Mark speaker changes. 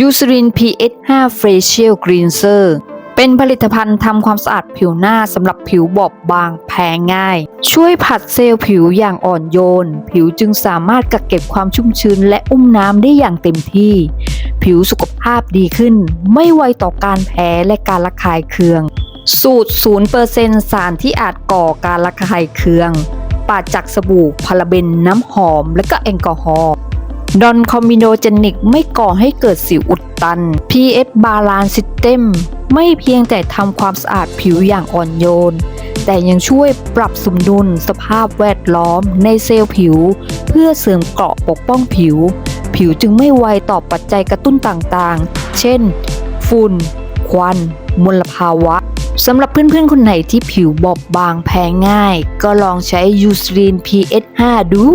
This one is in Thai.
Speaker 1: ยูซ r ริน PS5 Facial Cleanser เป็นผลิตภัณฑ์ทำความสะอาดผิวหน้าสำหรับผิวบอบบางแพ้ง่าย ช่วยผัดเซลล์ผิวอย่างอ่อนโยน ผิวจึงสามารถกักเก็บความชุ่มชื้นและอุ้มน้ำได้อย่างเต็มที่ ผิวสุขภาพดีขึ้น ไม่ไวต่อการแพ้และการระคายเคือง สูตร 0%สารที่อาจก่อการระคายเคืองปราศจากสบู่พาราเบนน้ำหอม และก็แอลกอฮอล์ ดอนคอมบิโนเจนิกไม่ก่อให้เกิดสิวอุดตัน PS Balance System ไม่เพียงแต่ทำความสะอาดผิวอย่างอ่อนโยน แต่ยังช่วยปรับสมดุลสภาพแวดล้อมในเซลล์ผิว เพื่อเสริมเกราะปกป้องผิว ผิวจึงไม่ไวต่อปัจจัยกระตุ้นต่างๆ เช่น ฝุ่น ควัน มลภาวะสำหรับเพื่อนๆ คนไหนที่ผิวบอบบางแพ้ง่าย ก็ลองใช้ยูสรีน PS5 ดู